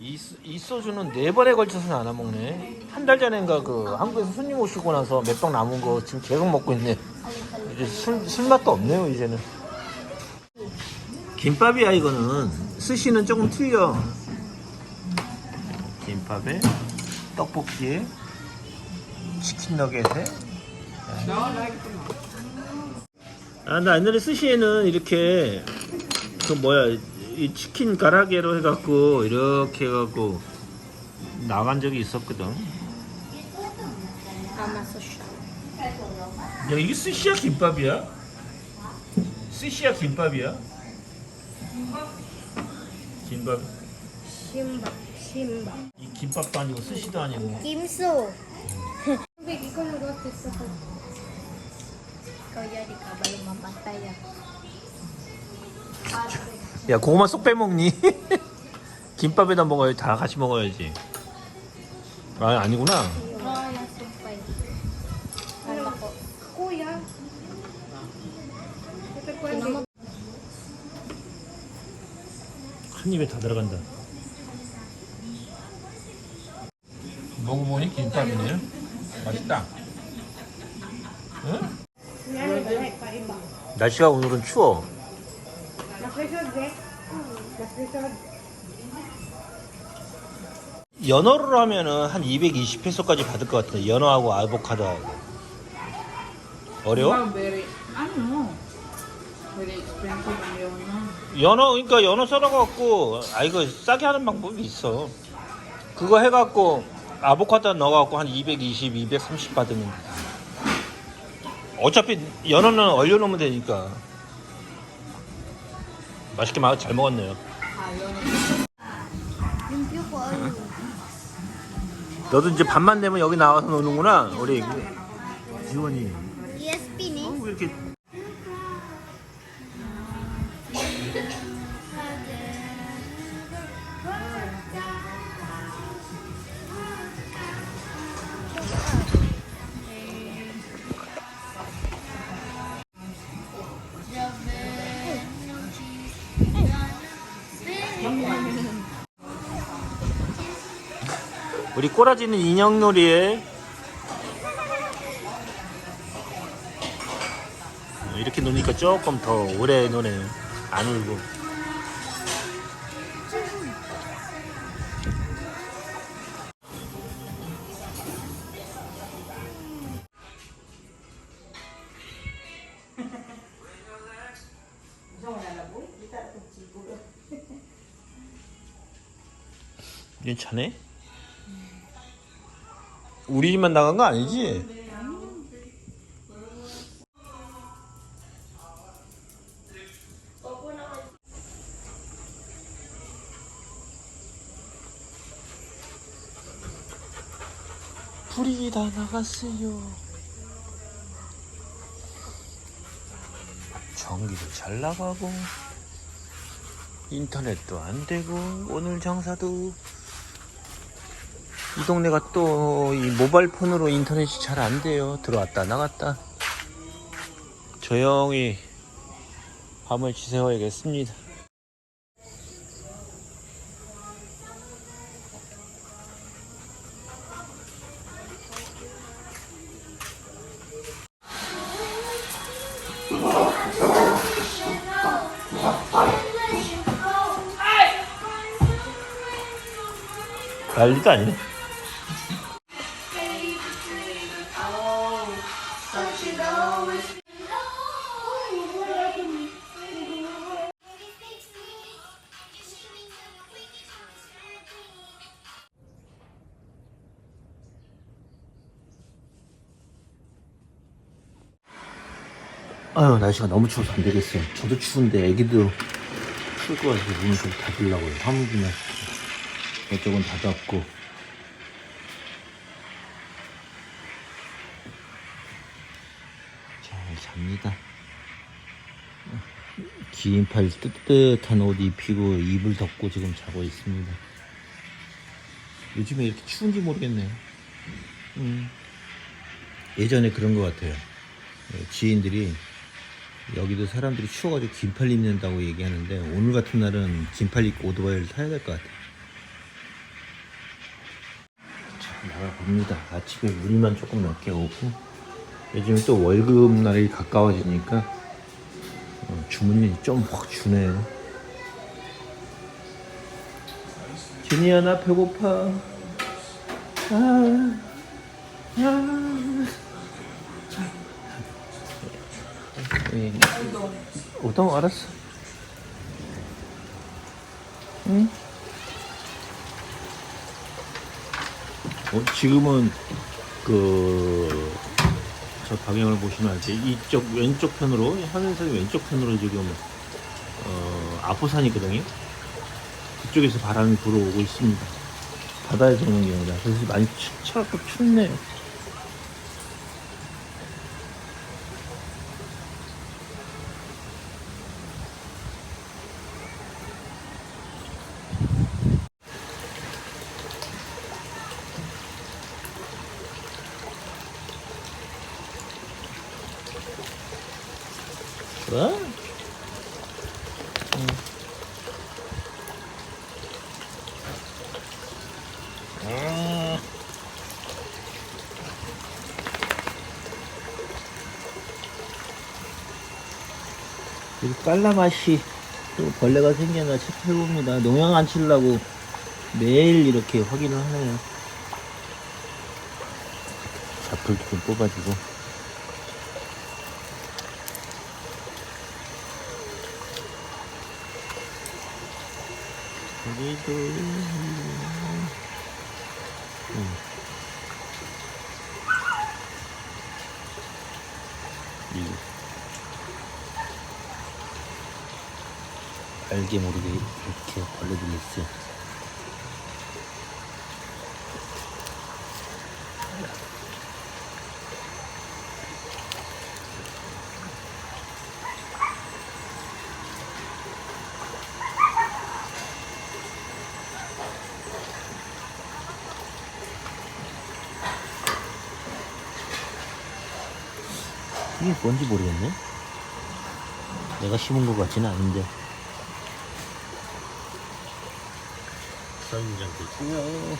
이, 소주는 네 번에 걸쳐서 나눠 먹네. 한 달 전인가 그 한국에서 손님 오시고 나서 몇 병 남은 거 지금 계속 먹고 있네. 이제 술, 술 맛도 없네요 이제는. 김밥이야 이거는. 스시는 조금 틀려. 김밥에 떡볶이에 치킨 너겟에. 아 나 옛날에 스시에는 이렇게 그 뭐야 이 치킨 가라게로 해갖고 이렇게 해갖고 나간 적이 있었거든. 야 이게 스시야 김밥이야? 스시야 김밥이야? 김밥 심박, 심박. 이 김밥도 아니고 스시도 아니고 Kimso. Tubig, ikaw mag-office ako. Ikaw yan, ikaw ba yung mapatay ah? 야 고구마 쏙 빼먹니? 김밥에다 먹어야 다 같이 먹어야지. 아 아니구나. 한 입에 다 들어간다. 먹어보니 김밥이네요. 맛있다. 응? 날씨가 오늘은 추워 연어를 하면은 한 220페소까지 받을 것 같아. 연어하고 아보카도하고. 어려워? Very expensive ang yun, no? 연어, 그러니까 연어 썰어갖고, 아, 이거 싸게 하는 방법이 있어. 그거 해갖고, 아보카도 넣어갖고 한 220, 230 받으면 돼. 어차피 연어는 얼려놓으면 되니까. 맛있게 마- 잘 먹었네요. 너도 이제 밤만 되면 여기 나와서 노는구나. 우리 지원이. ESP ni. 왜 이렇게 꼬라지는 인형놀이에 이렇게 노니까 조금 더 오래 노네요. 안 울고. 괜찮네? 우리 집만 나간 거 아니지? 불이 다 나갔어요. 전기도 잘 나가고 인터넷도 안 되고 오늘 장사도 이 동네가 또 이 모바일 폰으로 인터넷이 잘 안 돼요. 들어왔다 나갔다. 조용히 밤을 지새워야겠습니다. 난리도 아니네. 날씨가 너무 추워서 안 되겠어요. 저도 추운데 애기도 추울 것 같아서 문을 좀 닫으려고요. 화물기나 이쪽은 닫았고 잘 잡니다. 긴 팔 뜨뜻한 옷 입히고 이불 덮고 지금 자고 있습니다. 요즘에 이렇게 추운지 모르겠네요. 음. 예전에 그런 것 같아요. 예, 지인들이 여기도 사람들이 추워가지고 긴팔 입는다고 얘기하는데 오늘 같은 날은 긴팔 입고 오토바이를 타야 될 것 같아요. 나가봅니다. 아침에 물만 조금 넣게 오고 요즘 또 월급 날이 가까워지니까 어, 주문이 좀 확 주네요. 준이야 나 배고파. 아, 아. 우동 알았어. 응? 어, 지금은 그, 저 방향을 보시면 알지. 이쪽 왼쪽 편으로, 하늘색의 왼쪽 편으로 지금, 어, 아포산이거든요. 그쪽에서 바람이 불어오고 있습니다. 바다에서 오는 게 아니라. 그래서 많이 춥, 차갑고 춥네요. 어? 음. 이 깔라맛이 또 벌레가 생겨나 체크해봅니다. 농약 안 치려고 매일 이렇게 확인을 하네요. 잡풀도 좀 뽑아주고. 여기도 알게 모르게 이렇게 벌레들이 있어요. 이게 뭔지 모르겠네. 내가 심은 것 같지는 않은데. 선인장도 있고요.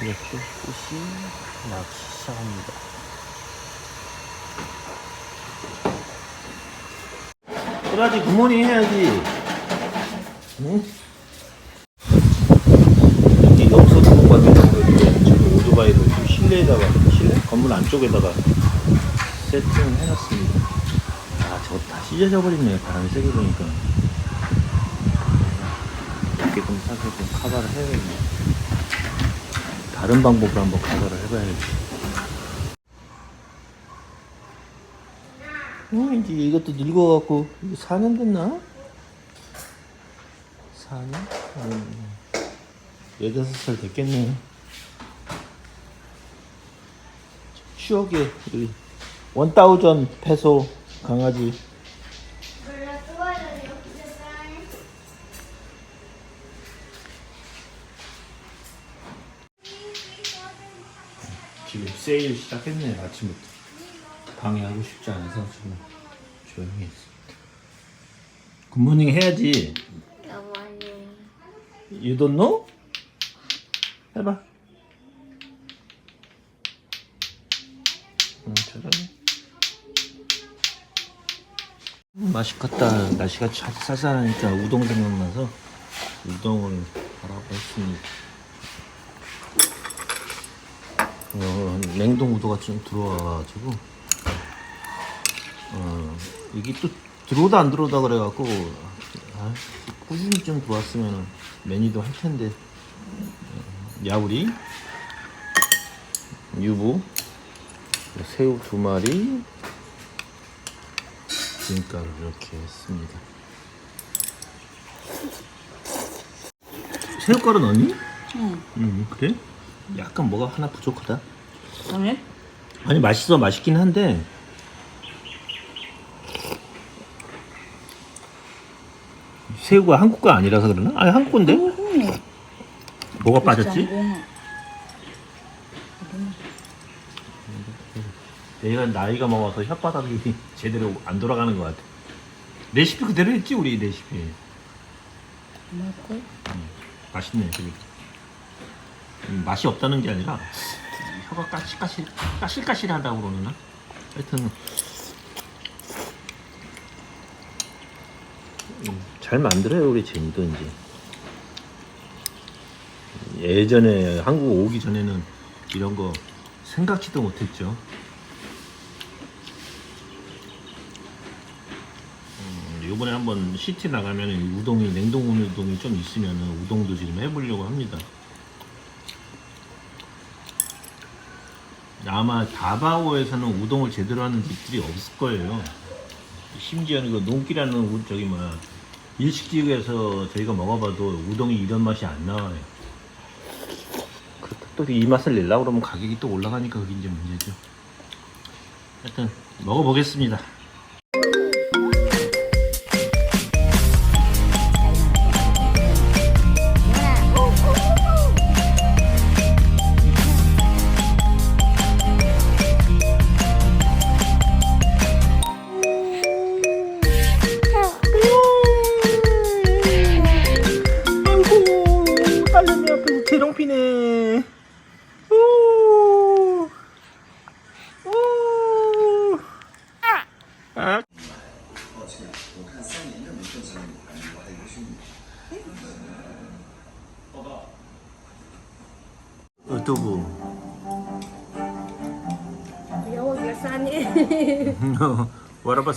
이것도 끝이 나기 시작합니다. 그래야지 굿모닝 해야지. 응? 두고 받는다고 그랬는데 지금 오토바이를 좀 실내에다가 실내 건물 안쪽에다가 세팅을 해놨습니다. 아 저거 다 찢어져 버리네 바람이 세게 부니까 이렇게 좀 사서 좀 커버를 해야겠네. 다른 방법으로 한번 커버를 해봐야겠지. 어, 이제 이것도 늙어갖고 이게 4년 됐나? 4년? 음, 16살 됐겠네요. 추억의 우리 원다우전 페소 강아지. 지금 세일 시작했네요 아침부터 방해하고 싶지 않아서 지금 조용히 했습니다 굿모닝 해야지 You don't know? 해봐. 맛있겠다. 날씨가 차- 쌀쌀하니까 우동 생각나서 우동을 하라고 했습니다. 어, 냉동 우도가 좀 들어와가지고 어, 이게 또 들어오다 안 들어오다 그래갖고 아, 꾸준히 좀 들어왔으면 메뉴도 할 텐데 어, 야우리 유부 새우 두 마리 김가루 이렇게 했습니다 새우가루 넣니? 응. 음 그래? 약간 뭐가 하나 부족하다 아니? 아니 맛있어 맛있긴 한데 새우가 한국 거 아니라서 그러나? 아니 한국 건데? 뭐가 빠졌지? 내가 나이가 먹어서 혓바닥이 제대로 안 돌아가는 것 같아. 레시피 그대로 했지 우리 레시피. 맞고? 맛있네 되게. 음, 맛이 없다는 게 아니라 혀가 까실까실 까실까실하다고 그러나? 하여튼 음, 잘 만들어요 우리 제니도 이제. 예전에 한국 오기 전에는 이런 거 생각지도 못했죠. 음, 이번에 한번 시티 나가면 이 우동이 냉동 우동이 좀 있으면 우동도 지금 해보려고 합니다. 아마 다바오에서는 우동을 제대로 하는 집들이 없을 거예요. 심지어는 그 농기라는 우- 저기 뭐야 일식집에서 저희가 먹어봐도 우동이 이런 맛이 안 나와요. 또 이 맛을 내려고 그러면 가격이 또 올라가니까 그게 이제 문제죠. 하여튼 먹어보겠습니다.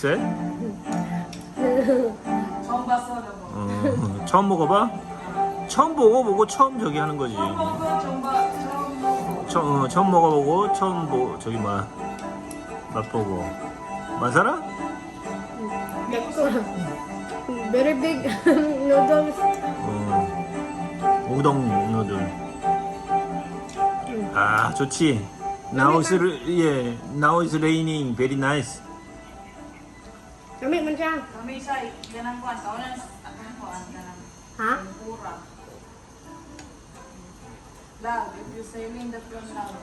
That? 처음 봤어. 어, 처음 먹어봐? 처음 먹어보고 처음 저기 하는 거지. 처음 먹어, 처음 봐, 처음 먹어. 처, 어, 처음 먹어보고 처음 뭐 저기 맛 맛보고 맛살아? Dako. Very big noodles. 어, 우동 누들. 아 좋지. Now it's r- yeah, now it's raining. Very nice. Bisay, eh. ganang kuan. Kaunan, ganang kuan, ganang. Ha? Tempura. Love, if you're selling the from love,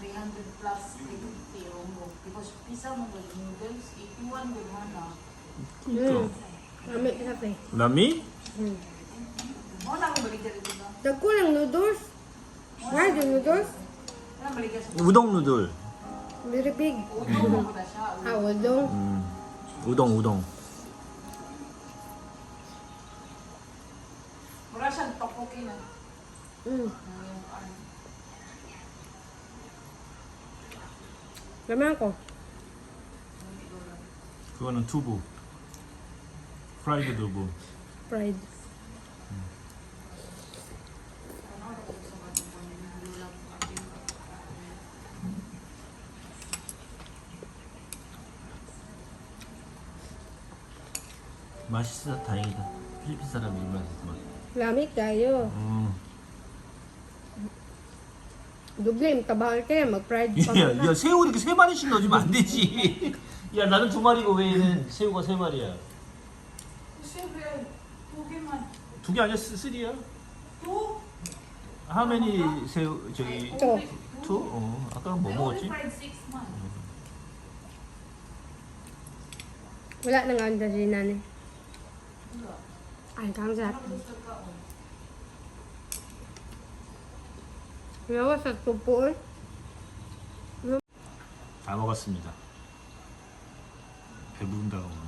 300 plus 350 rombo. Because pisa mo good noodles, 81 good mana. Ito. Mm. Lami, kape. Lami? Hmm. Mo na mo balik dito. Dako lang noodles. Why the noodles? Udong noodle. Very big. Udong mo na siya. Ah, udong. Mm. Udong, udong. Hmm. Laman ko. 그거는 두부. 프라이드 두부. Fried. 맛있어 다행이다. 필리핀 사람이 이 맛있어. Lamig kayo. 음. Doble yung tabahal kaya mag-fried. 야, 야 새우 이렇게 세 마리씩 넣어주면 안 되지. 야 나는 두 마리고 왜 얘는 새우가 세 마리야? Tugi man. 두개 아니야? 쓰- 쓰리야? Two? How many 새우 저기 Ito. 투? 어 아까 뭐 먹었지? Wala na nga ang. Ay, kang oh. Sa tupo eh. 다 먹었습니다. 배부른다고.